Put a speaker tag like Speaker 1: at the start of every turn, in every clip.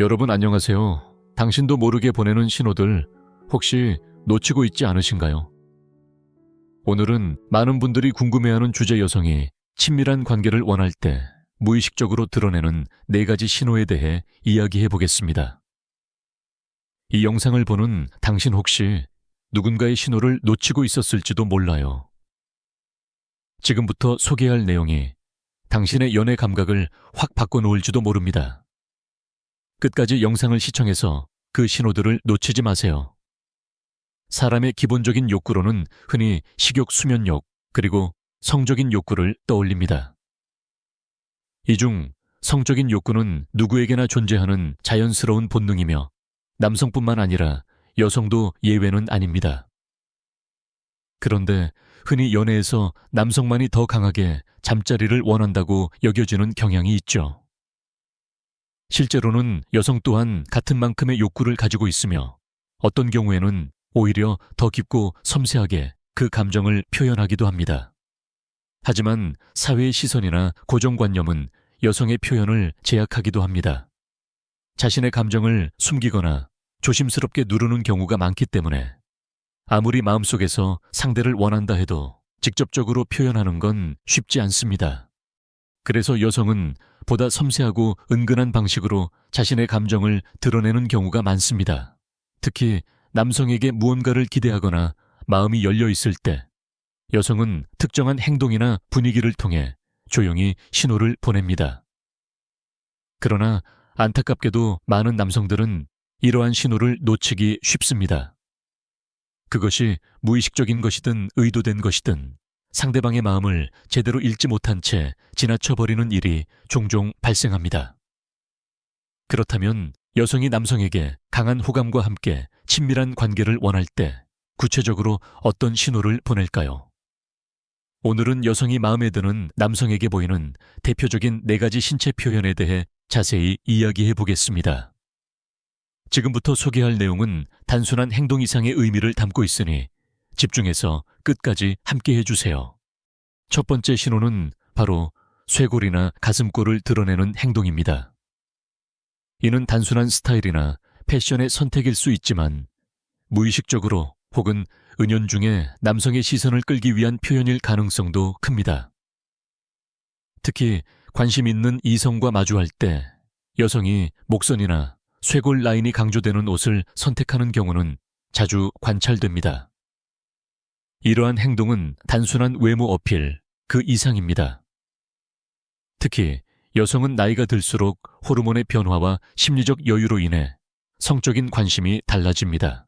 Speaker 1: 여러분 안녕하세요. 당신도 모르게 보내는 신호들 혹시 놓치고 있지 않으신가요? 오늘은 많은 분들이 궁금해하는 주제 여성이 친밀한 관계를 원할 때 무의식적으로 드러내는 네 가지 신호에 대해 이야기해 보겠습니다. 이 영상을 보는 당신 혹시 누군가의 신호를 놓치고 있었을지도 몰라요. 지금부터 소개할 내용이 당신의 연애 감각을 확 바꿔놓을지도 모릅니다. 끝까지 영상을 시청해서 그 신호들을 놓치지 마세요. 사람의 기본적인 욕구로는 흔히 식욕 수면욕 그리고 성적인 욕구를 떠올립니다. 이 중 성적인 욕구는 누구에게나 존재하는 자연스러운 본능이며 남성뿐만 아니라 여성도 예외는 아닙니다. 그런데 흔히 연애에서 남성만이 더 강하게 잠자리를 원한다고 여겨지는 경향이 있죠. 실제로는 여성 또한 같은 만큼의 욕구를 가지고 있으며 어떤 경우에는 오히려 더 깊고 섬세하게 그 감정을 표현하기도 합니다. 하지만 사회의 시선이나 고정관념은 여성의 표현을 제약하기도 합니다. 자신의 감정을 숨기거나 조심스럽게 누르는 경우가 많기 때문에 아무리 마음속에서 상대를 원한다 해도 직접적으로 표현하는 건 쉽지 않습니다. 그래서 여성은 보다 섬세하고 은근한 방식으로 자신의 감정을 드러내는 경우가 많습니다. 특히 남성에게 무언가를 기대하거나 마음이 열려 있을 때 여성은 특정한 행동이나 분위기를 통해 조용히 신호를 보냅니다. 그러나 안타깝게도 많은 남성들은 이러한 신호를 놓치기 쉽습니다. 그것이 무의식적인 것이든 의도된 것이든 상대방의 마음을 제대로 읽지 못한 채 지나쳐 버리는 일이 종종 발생합니다. 그렇다면 여성이 남성에게 강한 호감과 함께 친밀한 관계를 원할 때 구체적으로 어떤 신호를 보낼까요? 오늘은 여성이 마음에 드는 남성에게 보이는 대표적인 네 가지 신체 표현에 대해 자세히 이야기해 보겠습니다. 지금부터 소개할 내용은 단순한 행동 이상의 의미를 담고 있으니 집중해서 끝까지 함께 해주세요. 첫 번째 신호는 바로 쇄골이나 가슴골을 드러내는 행동입니다. 이는 단순한 스타일이나 패션의 선택일 수 있지만 무의식적으로 혹은 은연중에 남성의 시선을 끌기 위한 표현일 가능성도 큽니다. 특히 관심 있는 이성과 마주할 때 여성이 목선이나 쇄골 라인이 강조되는 옷을 선택하는 경우는 자주 관찰됩니다. 이러한 행동은 단순한 외모 어필 그 이상입니다. 특히 여성은 나이가 들수록 호르몬의 변화와 심리적 여유로 인해 성적인 관심이 달라집니다.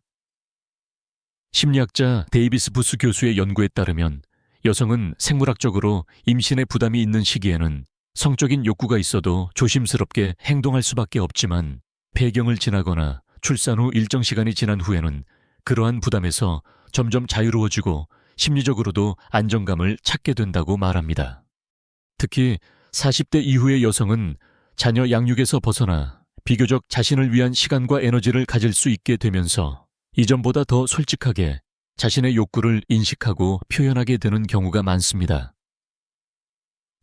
Speaker 1: 심리학자 데이비스 부스 교수의 연구에 따르면 여성은 생물학적으로 임신의 부담이 있는 시기에는 성적인 욕구가 있어도 조심스럽게 행동할 수밖에 없지만 폐경을 지나거나 출산 후 일정 시간이 지난 후에는 그러한 부담에서 점점 자유로워지고 심리적으로도 안정감을 찾게 된다고 말합니다. 특히 40대 이후의 여성은 자녀 양육에서 벗어나 비교적 자신을 위한 시간과 에너지를 가질 수 있게 되면서 이전보다 더 솔직하게 자신의 욕구를 인식하고 표현하게 되는 경우가 많습니다.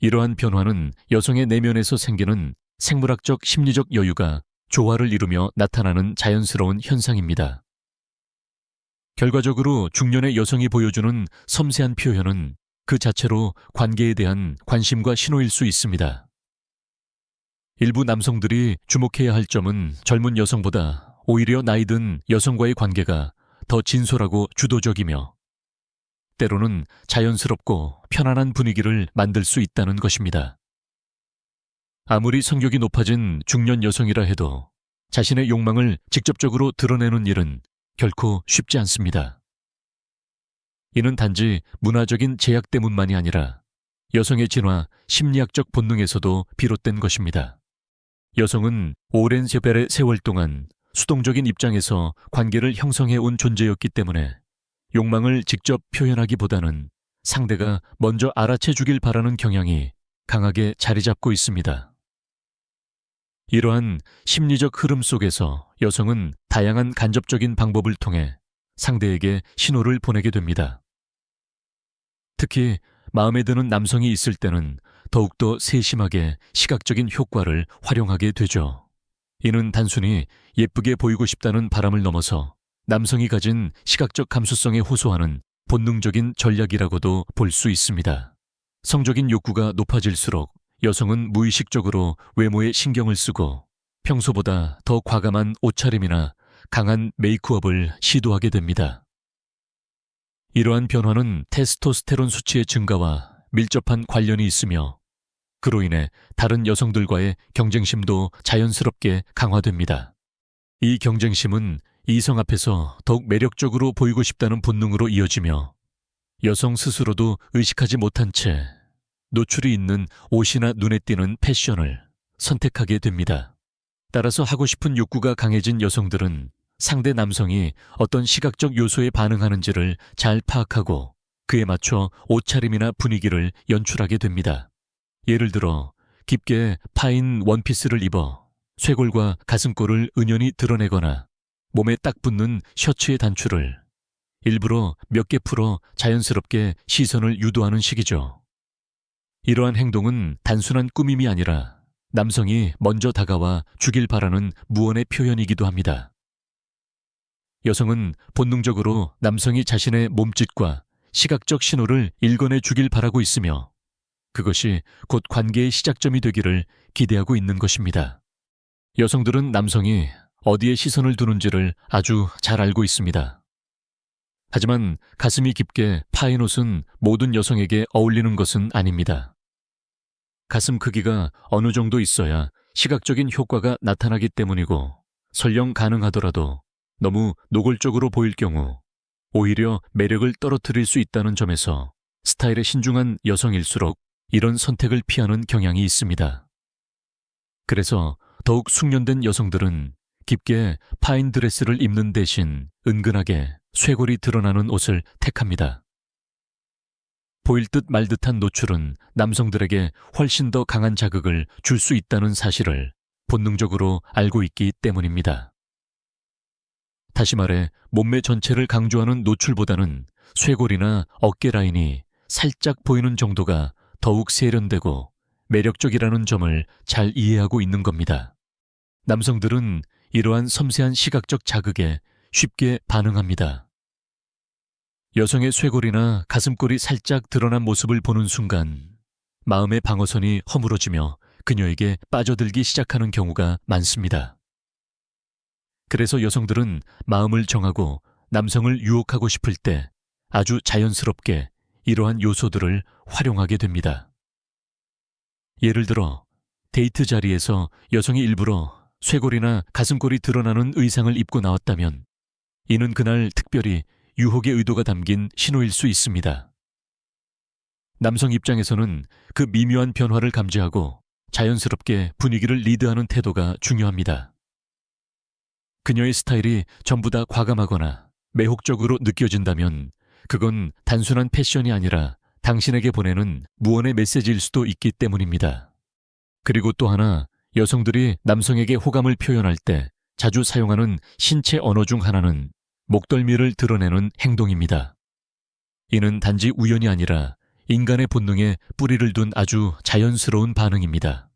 Speaker 1: 이러한 변화는 여성의 내면에서 생기는 생물학적 심리적 여유가 조화를 이루며 나타나는 자연스러운 현상입니다. 결과적으로 중년의 여성이 보여주는 섬세한 표현은 그 자체로 관계에 대한 관심과 신호일 수 있습니다. 일부 남성들이 주목해야 할 점은 젊은 여성보다 오히려 나이 든 여성과의 관계가 더 진솔하고 주도적이며 때로는 자연스럽고 편안한 분위기를 만들 수 있다는 것입니다. 아무리 성격이 높아진 중년 여성이라 해도 자신의 욕망을 직접적으로 드러내는 일은 결코 쉽지 않습니다. 이는 단지 문화적인 제약 때문만이 아니라 여성의 진화, 심리학적 본능에서도 비롯된 것입니다. 여성은 오랜 세별의 세월 동안 수동적인 입장에서 관계를 형성해 온 존재였기 때문에 욕망을 직접 표현하기보다는 상대가 먼저 알아채 주길 바라는 경향이 강하게 자리 잡고 있습니다. 이러한 심리적 흐름 속에서 여성은 다양한 간접적인 방법을 통해 상대에게 신호를 보내게 됩니다. 특히 마음에 드는 남성이 있을 때는 더욱더 세심하게 시각적인 효과를 활용하게 되죠. 이는 단순히 예쁘게 보이고 싶다는 바람을 넘어서 남성이 가진 시각적 감수성에 호소하는 본능적인 전략이라고도 볼 수 있습니다. 성적인 욕구가 높아질수록 여성은 무의식적으로 외모에 신경을 쓰고 평소보다 더 과감한 옷차림이나 강한 메이크업을 시도하게 됩니다. 이러한 변화는 테스토스테론 수치의 증가와 밀접한 관련이 있으며 그로 인해 다른 여성들과의 경쟁심도 자연스럽게 강화됩니다. 이 경쟁심은 이성 앞에서 더욱 매력적으로 보이고 싶다는 본능으로 이어지며 여성 스스로도 의식하지 못한 채 노출이 있는 옷이나 눈에 띄는 패션을 선택하게 됩니다. 따라서 하고 싶은 욕구가 강해진 여성들은 상대 남성이 어떤 시각적 요소에 반응하는지를 잘 파악하고 그에 맞춰 옷차림이나 분위기를 연출하게 됩니다. 예를 들어 깊게 파인 원피스를 입어 쇄골과 가슴골을 은연히 드러내거나 몸에 딱 붙는 셔츠의 단추를 일부러 몇 개 풀어 자연스럽게 시선을 유도하는 식이죠. 이러한 행동은 단순한 꾸밈이 아니라 남성이 먼저 다가와 주길 바라는 무언의 표현이기도 합니다. 여성은 본능적으로 남성이 자신의 몸짓과 시각적 신호를 읽어내 주길 바라고 있으며 그것이 곧 관계의 시작점이 되기를 기대하고 있는 것입니다. 여성들은 남성이 어디에 시선을 두는지를 아주 잘 알고 있습니다. 하지만 가슴이 깊게 파인 옷은 모든 여성에게 어울리는 것은 아닙니다. 가슴 크기가 어느 정도 있어야 시각적인 효과가 나타나기 때문이고 설령 가능하더라도 너무 노골적으로 보일 경우 오히려 매력을 떨어뜨릴 수 있다는 점에서 스타일에 신중한 여성일수록 이런 선택을 피하는 경향이 있습니다. 그래서 더욱 숙련된 여성들은 깊게 파인 드레스를 입는 대신 은근하게 쇄골이 드러나는 옷을 택합니다. 보일 듯 말 듯한 노출은 남성들에게 훨씬 더 강한 자극을 줄 수 있다는 사실을 본능적으로 알고 있기 때문입니다. 다시 말해 몸매 전체를 강조하는 노출보다는 쇄골이나 어깨 라인이 살짝 보이는 정도가 더욱 세련되고 매력적이라는 점을 잘 이해하고 있는 겁니다. 남성들은 이러한 섬세한 시각적 자극에 쉽게 반응합니다. 여성의 쇄골이나 가슴골이 살짝 드러난 모습을 보는 순간 마음의 방어선이 허물어지며 그녀에게 빠져들기 시작하는 경우가 많습니다. 그래서 여성들은 마음을 정하고 남성을 유혹하고 싶을 때 아주 자연스럽게 이러한 요소들을 활용하게 됩니다. 예를 들어 데이트 자리에서 여성이 일부러 쇄골이나 가슴골이 드러나는 의상을 입고 나왔다면 이는 그날 특별히 유혹의 의도가 담긴 신호일 수 있습니다. 남성 입장에서는 그 미묘한 변화를 감지하고 자연스럽게 분위기를 리드하는 태도가 중요합니다. 그녀의 스타일이 전부 다 과감하거나 매혹적으로 느껴진다면 그건 단순한 패션이 아니라 당신에게 보내는 무언의 메시지일 수도 있기 때문입니다. 그리고 또 하나 여성들이 남성에게 호감을 표현할 때 자주 사용하는 신체 언어 중 하나는 목덜미를 드러내는 행동입니다. 이는 단지 우연이 아니라 인간의 본능에 뿌리를 둔 아주 자연스러운 반응입니다.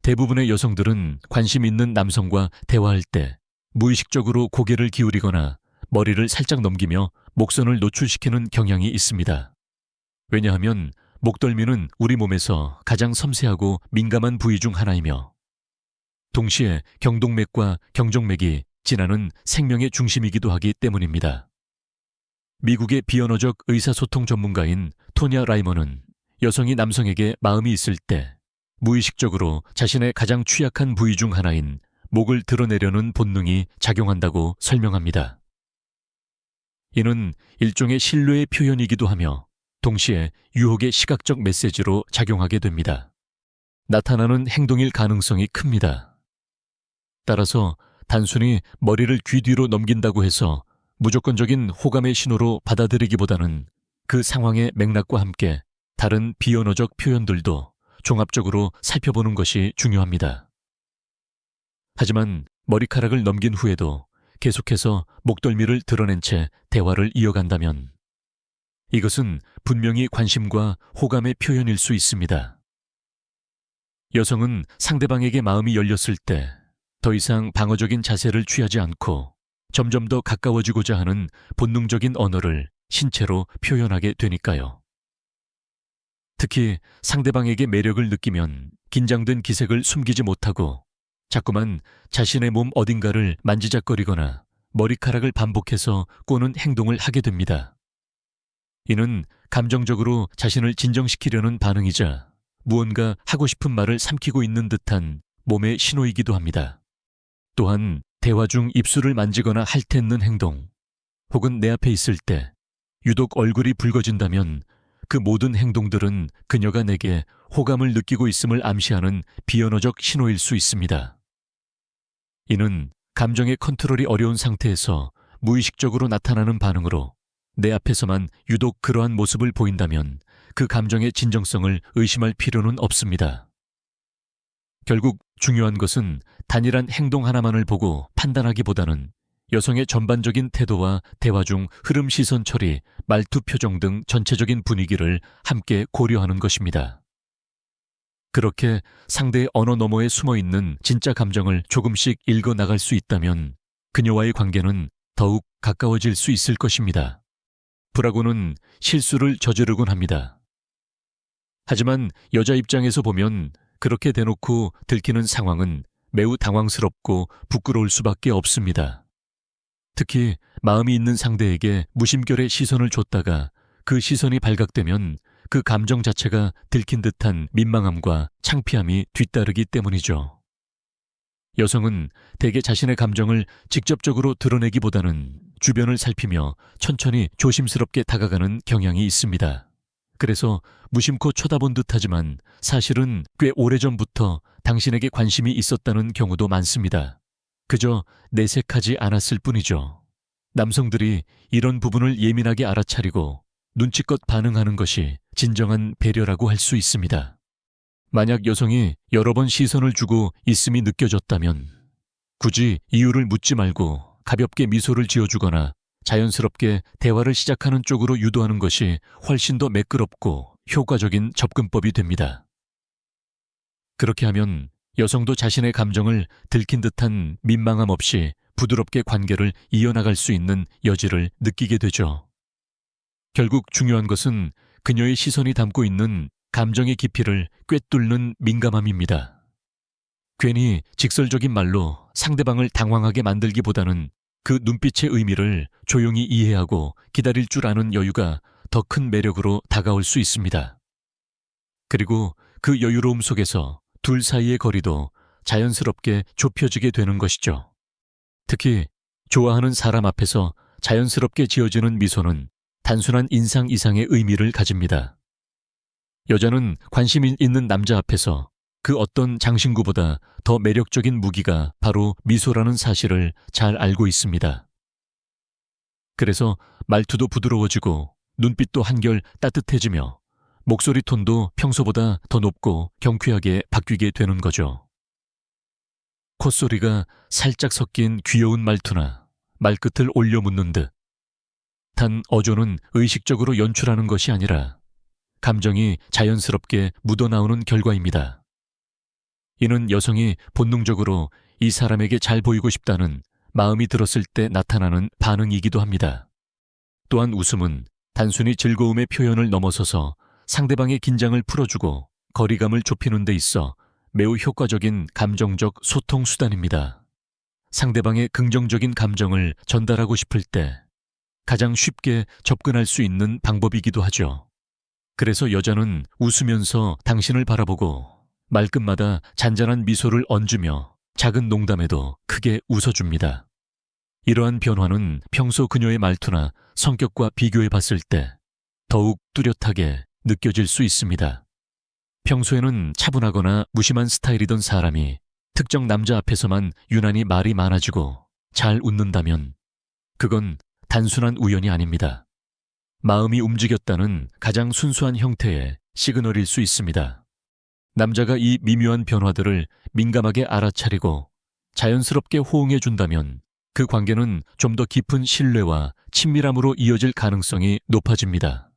Speaker 1: 대부분의 여성들은 관심 있는 남성과 대화할 때 무의식적으로 고개를 기울이거나 머리를 살짝 넘기며 목선을 노출시키는 경향이 있습니다. 왜냐하면 목덜미는 우리 몸에서 가장 섬세하고 민감한 부위 중 하나이며 동시에 경동맥과 경정맥이 지나는 생명의 중심이기도 하기 때문입니다. 미국의 비언어적 의사소통 전문가인 토냐 라이머는 여성이 남성에게 마음이 있을 때 무의식적으로 자신의 가장 취약한 부위 중 하나인 목을 드러내려는 본능이 작용한다고 설명합니다. 이는 일종의 신뢰의 표현이기도 하며 동시에 유혹의 시각적 메시지로 작용하게 됩니다. 나타나는 행동일 가능성이 큽니다. 따라서 단순히 머리를 귀 뒤로 넘긴다고 해서 무조건적인 호감의 신호로 받아들이기보다는 그 상황의 맥락과 함께 다른 비언어적 표현들도 종합적으로 살펴보는 것이 중요합니다. 하지만 머리카락을 넘긴 후에도 계속해서 목덜미를 드러낸 채 대화를 이어간다면 이것은 분명히 관심과 호감의 표현일 수 있습니다. 여성은 상대방에게 마음이 열렸을 때 더 이상 방어적인 자세를 취하지 않고 점점 더 가까워지고자 하는 본능적인 언어를 신체로 표현하게 되니까요. 특히 상대방에게 매력을 느끼면 긴장된 기색을 숨기지 못하고 자꾸만 자신의 몸 어딘가를 만지작거리거나 머리카락을 반복해서 꼬는 행동을 하게 됩니다. 이는 감정적으로 자신을 진정시키려는 반응이자 무언가 하고 싶은 말을 삼키고 있는 듯한 몸의 신호이기도 합니다. 또한 대화 중 입술을 만지거나 핥는 행동, 혹은 내 앞에 있을 때 유독 얼굴이 붉어진다면 그 모든 행동들은 그녀가 내게 호감을 느끼고 있음을 암시하는 비언어적 신호일 수 있습니다. 이는 감정의 컨트롤이 어려운 상태에서 무의식적으로 나타나는 반응으로 내 앞에서만 유독 그러한 모습을 보인다면 그 감정의 진정성을 의심할 필요는 없습니다. 결국 중요한 것은 단일한 행동 하나만을 보고 판단하기보다는 여성의 전반적인 태도와 대화 중 흐름 시선 처리, 말투 표정 등 전체적인 분위기를 함께 고려하는 것입니다. 그렇게 상대의 언어 너머에 숨어 있는 진짜 감정을 조금씩 읽어 나갈 수 있다면 그녀와의 관계는 더욱 가까워질 수 있을 것입니다. 브라고는 실수를 저지르곤 합니다. 하지만 여자 입장에서 보면 그렇게 대놓고 들키는 상황은 매우 당황스럽고 부끄러울 수밖에 없습니다. 특히 마음이 있는 상대에게 무심결에 시선을 줬다가 그 시선이 발각되면 그 감정 자체가 들킨 듯한 민망함과 창피함이 뒤따르기 때문이죠. 여성은 대개 자신의 감정을 직접적으로 드러내기보다는 주변을 살피며 천천히 조심스럽게 다가가는 경향이 있습니다. 그래서 무심코 쳐다본 듯 하지만 사실은 꽤 오래전부터 당신에게 관심이 있었다는 경우도 많습니다. 그저 내색하지 않았을 뿐이죠. 남성들이 이런 부분을 예민하게 알아차리고 눈치껏 반응하는 것이 진정한 배려라고 할 수 있습니다. 만약 여성이 여러 번 시선을 주고 있음이 느껴졌다면 굳이 이유를 묻지 말고 가볍게 미소를 지어주거나 자연스럽게 대화를 시작하는 쪽으로 유도하는 것이 훨씬 더 매끄럽고 효과적인 접근법이 됩니다. 그렇게 하면 여성도 자신의 감정을 들킨 듯한 민망함 없이 부드럽게 관계를 이어나갈 수 있는 여지를 느끼게 되죠. 결국 중요한 것은 그녀의 시선이 담고 있는 감정의 깊이를 꿰뚫는 민감함입니다. 괜히 직설적인 말로 상대방을 당황하게 만들기보다는 그 눈빛의 의미를 조용히 이해하고 기다릴 줄 아는 여유가 더 큰 매력으로 다가올 수 있습니다. 그리고 그 여유로움 속에서 둘 사이의 거리도 자연스럽게 좁혀지게 되는 것이죠. 특히 좋아하는 사람 앞에서 자연스럽게 지어지는 미소는 단순한 인상 이상의 의미를 가집니다. 여자는 관심 있는 남자 앞에서 그 어떤 장신구보다 더 매력적인 무기가 바로 미소라는 사실을 잘 알고 있습니다. 그래서 말투도 부드러워지고 눈빛도 한결 따뜻해지며 목소리 톤도 평소보다 더 높고 경쾌하게 바뀌게 되는 거죠. 콧소리가 살짝 섞인 귀여운 말투나 말끝을 올려 묻는 듯. 단 어조는 의식적으로 연출하는 것이 아니라 감정이 자연스럽게 묻어나오는 결과입니다. 이는 여성이 본능적으로 이 사람에게 잘 보이고 싶다는 마음이 들었을 때 나타나는 반응이기도 합니다. 또한 웃음은 단순히 즐거움의 표현을 넘어서서 상대방의 긴장을 풀어주고 거리감을 좁히는 데 있어 매우 효과적인 감정적 소통 수단입니다. 상대방의 긍정적인 감정을 전달하고 싶을 때 가장 쉽게 접근할 수 있는 방법이기도 하죠. 그래서 여자는 웃으면서 당신을 바라보고 말끝마다 잔잔한 미소를 얹으며 작은 농담에도 크게 웃어줍니다. 이러한 변화는 평소 그녀의 말투나 성격과 비교해 봤을 때 더욱 뚜렷하게 느껴질 수 있습니다. 평소에는 차분하거나 무심한 스타일이던 사람이 특정 남자 앞에서만 유난히 말이 많아지고 잘 웃는다면 그건 단순한 우연이 아닙니다. 마음이 움직였다는 가장 순수한 형태의 시그널일 수 있습니다. 남자가 이 미묘한 변화들을 민감하게 알아차리고 자연스럽게 호응해 준다면 그 관계는 좀 더 깊은 신뢰와 친밀함으로 이어질 가능성이 높아집니다.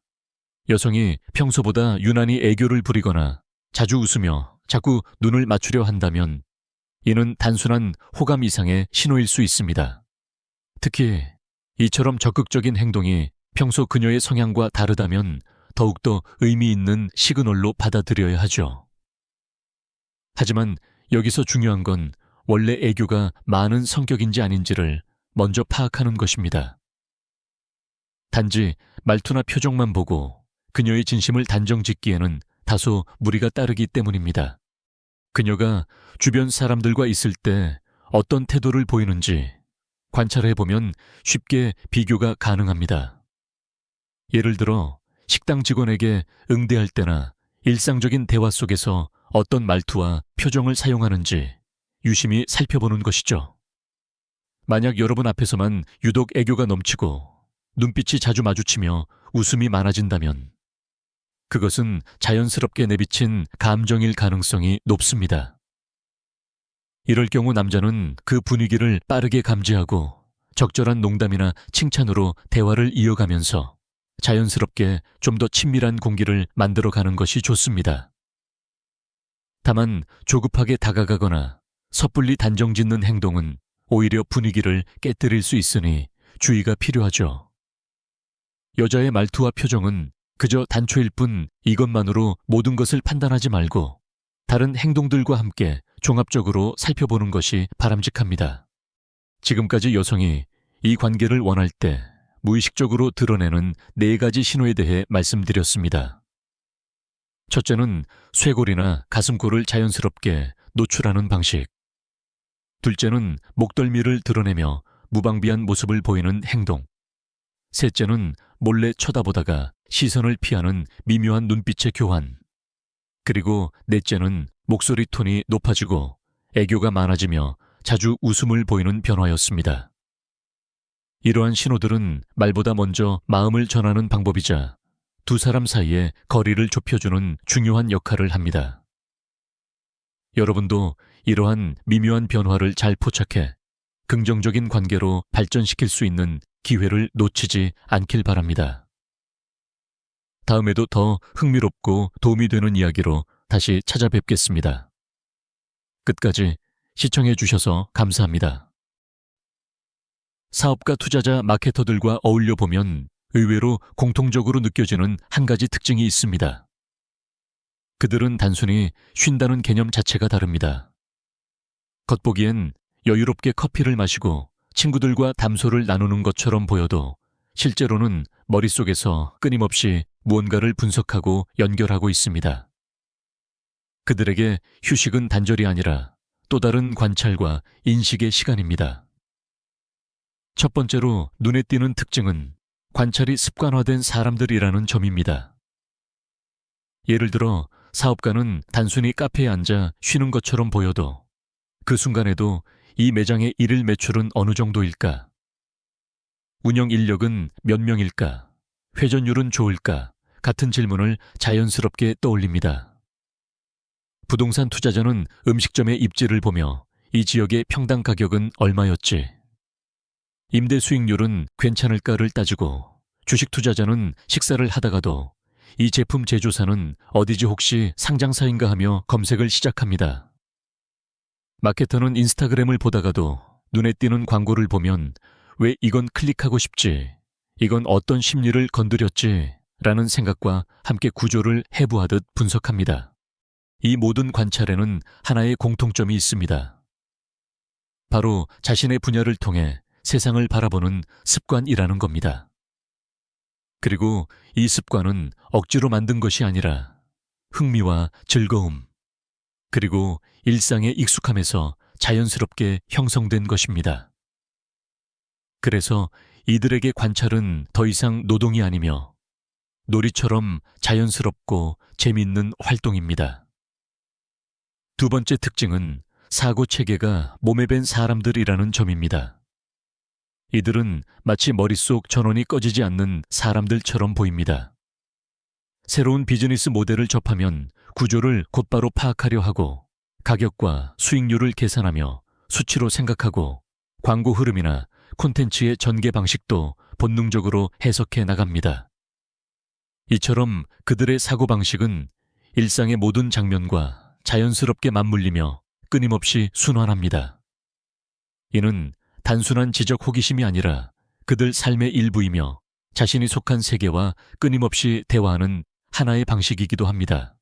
Speaker 1: 여성이 평소보다 유난히 애교를 부리거나 자주 웃으며 자꾸 눈을 맞추려 한다면 이는 단순한 호감 이상의 신호일 수 있습니다. 특히 이처럼 적극적인 행동이 평소 그녀의 성향과 다르다면 더욱더 의미 있는 시그널로 받아들여야 하죠. 하지만 여기서 중요한 건 원래 애교가 많은 성격인지 아닌지를 먼저 파악하는 것입니다. 단지 말투나 표정만 보고 그녀의 진심을 단정 짓기에는 다소 무리가 따르기 때문입니다. 그녀가 주변 사람들과 있을 때 어떤 태도를 보이는지 관찰해 보면 쉽게 비교가 가능합니다. 예를 들어 식당 직원에게 응대할 때나 일상적인 대화 속에서 어떤 말투와 표정을 사용하는지 유심히 살펴보는 것이죠. 만약 여러분 앞에서만 유독 애교가 넘치고 눈빛이 자주 마주치며 웃음이 많아진다면 그것은 자연스럽게 내비친 감정일 가능성이 높습니다. 이럴 경우 남자는 그 분위기를 빠르게 감지하고 적절한 농담이나 칭찬으로 대화를 이어가면서 자연스럽게 좀 더 친밀한 공기를 만들어 가는 것이 좋습니다. 다만 조급하게 다가가거나 섣불리 단정 짓는 행동은 오히려 분위기를 깨뜨릴 수 있으니 주의가 필요하죠. 여자의 말투와 표정은 그저 단초일 뿐 이것만으로 모든 것을 판단하지 말고 다른 행동들과 함께 종합적으로 살펴보는 것이 바람직합니다. 지금까지 여성이 이 관계를 원할 때 무의식적으로 드러내는 네 가지 신호에 대해 말씀드렸습니다. 첫째는 쇄골이나 가슴골을 자연스럽게 노출하는 방식. 둘째는 목덜미를 드러내며 무방비한 모습을 보이는 행동. 셋째는 몰래 쳐다보다가 시선을 피하는 미묘한 눈빛의 교환. 그리고 넷째는 목소리 톤이 높아지고 애교가 많아지며 자주 웃음을 보이는 변화였습니다. 이러한 신호들은 말보다 먼저 마음을 전하는 방법이자 두 사람 사이에 거리를 좁혀주는 중요한 역할을 합니다. 여러분도 이러한 미묘한 변화를 잘 포착해 긍정적인 관계로 발전시킬 수 있는 기회를 놓치지 않길 바랍니다. 다음에도 더 흥미롭고 도움이 되는 이야기로 다시 찾아뵙겠습니다. 끝까지 시청해 주셔서 감사합니다. 사업가 투자자 마케터들과 어울려 보면 의외로 공통적으로 느껴지는 한 가지 특징이 있습니다. 그들은 단순히 쉰다는 개념 자체가 다릅니다. 겉보기엔 여유롭게 커피를 마시고 친구들과 담소를 나누는 것처럼 보여도 실제로는 머릿속에서 끊임없이 무언가를 분석하고 연결하고 있습니다. 그들에게 휴식은 단절이 아니라 또 다른 관찰과 인식의 시간입니다. 첫 번째로 눈에 띄는 특징은 관찰이 습관화된 사람들이라는 점입니다. 예를 들어 사업가는 단순히 카페에 앉아 쉬는 것처럼 보여도 그 순간에도 이 매장의 일일 매출은 어느 정도일까? 운영 인력은 몇 명일까? 회전율은 좋을까? 같은 질문을 자연스럽게 떠올립니다. 부동산 투자자는 음식점의 입지를 보며 이 지역의 평당 가격은 얼마였지? 임대 수익률은 괜찮을까를 따지고 주식 투자자는 식사를 하다가도 이 제품 제조사는 어디지 혹시 상장사인가 하며 검색을 시작합니다. 마케터는 인스타그램을 보다가도 눈에 띄는 광고를 보면 왜 이건 클릭하고 싶지? 이건 어떤 심리를 건드렸지? 라는 생각과 함께 구조를 해부하듯 분석합니다. 이 모든 관찰에는 하나의 공통점이 있습니다. 바로 자신의 분야를 통해 세상을 바라보는 습관이라는 겁니다. 그리고 이 습관은 억지로 만든 것이 아니라 흥미와 즐거움, 그리고 일상에 익숙함에서 자연스럽게 형성된 것입니다. 그래서 이들에게 관찰은 더 이상 노동이 아니며 놀이처럼 자연스럽고 재미있는 활동입니다. 두 번째 특징은 사고 체계가 몸에 밴 사람들이라는 점입니다. 이들은 마치 머릿속 전원이 꺼지지 않는 사람들처럼 보입니다. 새로운 비즈니스 모델을 접하면 구조를 곧바로 파악하려 하고 가격과 수익률을 계산하며 수치로 생각하고 광고 흐름이나 콘텐츠의 전개 방식도 본능적으로 해석해 나갑니다. 이처럼 그들의 사고방식은 일상의 모든 장면과 자연스럽게 맞물리며 끊임없이 순환합니다. 이는 단순한 지적 호기심이 아니라 그들 삶의 일부이며 자신이 속한 세계와 끊임없이 대화하는 하나의 방식이기도 합니다.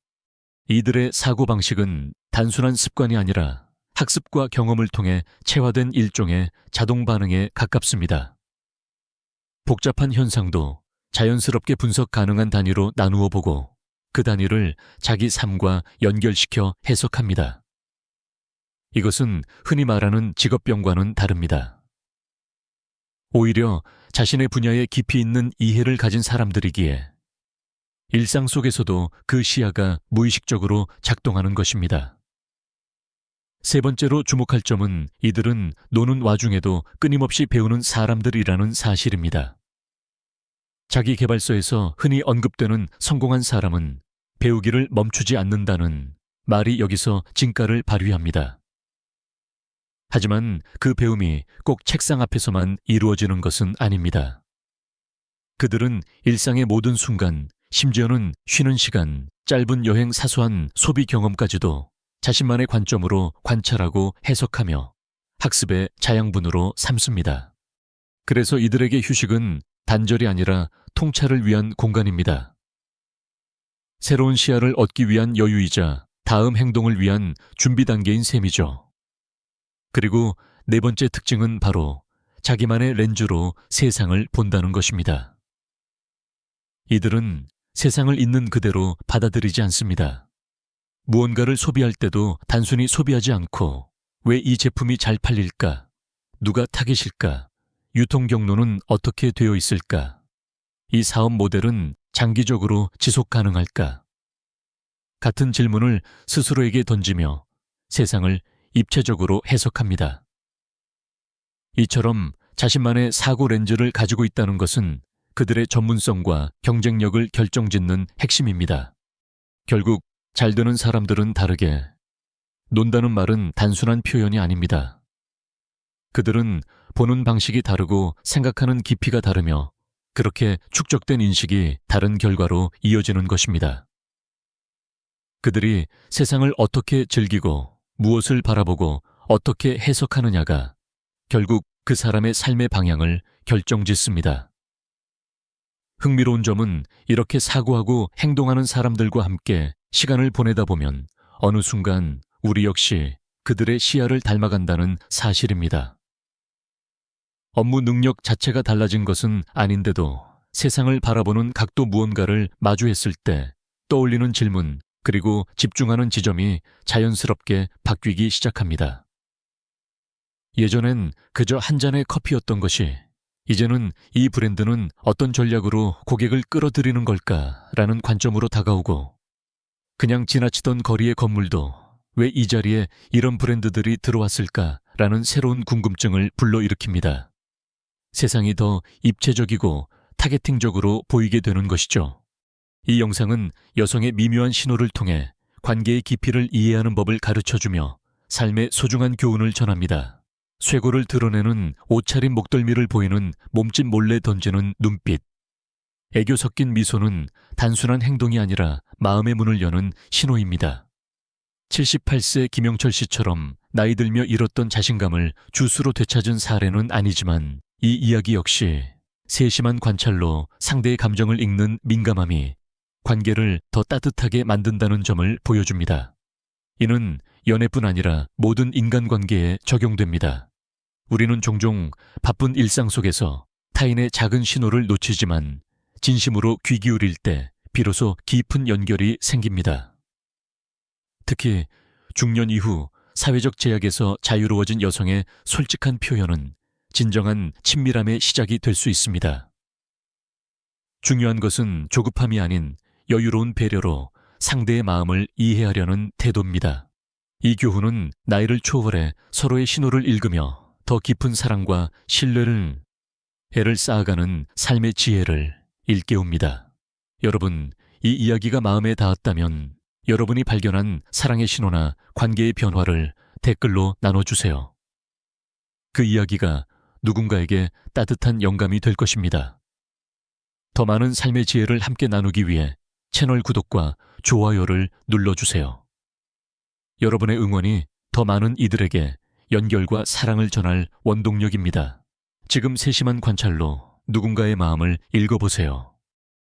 Speaker 1: 이들의 사고방식은 단순한 습관이 아니라 학습과 경험을 통해 체화된 일종의 자동 반응에 가깝습니다. 복잡한 현상도 자연스럽게 분석 가능한 단위로 나누어 보고 그 단위를 자기 삶과 연결시켜 해석합니다. 이것은 흔히 말하는 직업병과는 다릅니다. 오히려 자신의 분야에 깊이 있는 이해를 가진 사람들이기에 일상 속에서도 그 시야가 무의식적으로 작동하는 것입니다. 세 번째로 주목할 점은 이들은 노는 와중에도 끊임없이 배우는 사람들이라는 사실입니다. 자기 개발서에서 흔히 언급되는 성공한 사람은 배우기를 멈추지 않는다는 말이 여기서 진가를 발휘합니다. 하지만 그 배움이 꼭 책상 앞에서만 이루어지는 것은 아닙니다. 그들은 일상의 모든 순간, 심지어는 쉬는 시간, 짧은 여행 사소한 소비 경험까지도 자신만의 관점으로 관찰하고 해석하며 학습의 자양분으로 삼습니다. 그래서 이들에게 휴식은 단절이 아니라 통찰을 위한 공간입니다. 새로운 시야를 얻기 위한 여유이자 다음 행동을 위한 준비 단계인 셈이죠. 그리고 네 번째 특징은 바로 자기만의 렌즈로 세상을 본다는 것입니다. 이들은 세상을 있는 그대로 받아들이지 않습니다. 무언가를 소비할 때도 단순히 소비하지 않고 왜 이 제품이 잘 팔릴까? 누가 타깃일까? 유통 경로는 어떻게 되어 있을까? 이 사업 모델은 장기적으로 지속 가능할까? 같은 질문을 스스로에게 던지며 세상을 입체적으로 해석합니다. 이처럼 자신만의 사고 렌즈를 가지고 있다는 것은 그들의 전문성과 경쟁력을 결정짓는 핵심입니다. 결국 잘 되는 사람들은 다르게 논다는 말은 단순한 표현이 아닙니다. 그들은 보는 방식이 다르고 생각하는 깊이가 다르며 그렇게 축적된 인식이 다른 결과로 이어지는 것입니다. 그들이 세상을 어떻게 즐기고 무엇을 바라보고 어떻게 해석하느냐가 결국 그 사람의 삶의 방향을 결정짓습니다. 흥미로운 점은 이렇게 사고하고 행동하는 사람들과 함께 시간을 보내다 보면 어느 순간 우리 역시 그들의 시야를 닮아간다는 사실입니다. 업무 능력 자체가 달라진 것은 아닌데도 세상을 바라보는 각도 무언가를 마주했을 때 떠올리는 질문 그리고 집중하는 지점이 자연스럽게 바뀌기 시작합니다. 예전엔 그저 한 잔의 커피였던 것이 이제는 이 브랜드는 어떤 전략으로 고객을 끌어들이는 걸까라는 관점으로 다가오고 그냥 지나치던 거리의 건물도 왜 이 자리에 이런 브랜드들이 들어왔을까라는 새로운 궁금증을 불러일으킵니다. 세상이 더 입체적이고 타겟팅적으로 보이게 되는 것이죠. 이 영상은 여성의 미묘한 신호를 통해 관계의 깊이를 이해하는 법을 가르쳐주며 삶의 소중한 교훈을 전합니다. 쇄골을 드러내는 옷차림 목덜미를 보이는 몸짓 몰래 던지는 눈빛. 애교 섞인 미소는 단순한 행동이 아니라 마음의 문을 여는 신호입니다. 78세 김영철 씨처럼 나이 들며 잃었던 자신감을 주스로 되찾은 사례는 아니지만 이 이야기 역시 세심한 관찰로 상대의 감정을 읽는 민감함이 관계를 더 따뜻하게 만든다는 점을 보여줍니다. 이는 연애뿐 아니라 모든 인간관계에 적용됩니다. 우리는 종종 바쁜 일상 속에서 타인의 작은 신호를 놓치지만 진심으로 귀 기울일 때 비로소 깊은 연결이 생깁니다. 특히 중년 이후 사회적 제약에서 자유로워진 여성의 솔직한 표현은 진정한 친밀함의 시작이 될 수 있습니다. 중요한 것은 조급함이 아닌 여유로운 배려로 상대의 마음을 이해하려는 태도입니다. 이 교훈은 나이를 초월해 서로의 신호를 읽으며 더 깊은 사랑과 신뢰를 애를 쌓아가는 삶의 지혜를 일깨웁니다. 여러분, 이 이야기가 마음에 닿았다면 여러분이 발견한 사랑의 신호나 관계의 변화를 댓글로 나눠주세요. 그 이야기가 누군가에게 따뜻한 영감이 될 것입니다. 더 많은 삶의 지혜를 함께 나누기 위해 채널 구독과 좋아요를 눌러주세요. 여러분의 응원이 더 많은 이들에게 연결과 사랑을 전할 원동력입니다. 지금 세심한 관찰로 누군가의 마음을 읽어보세요.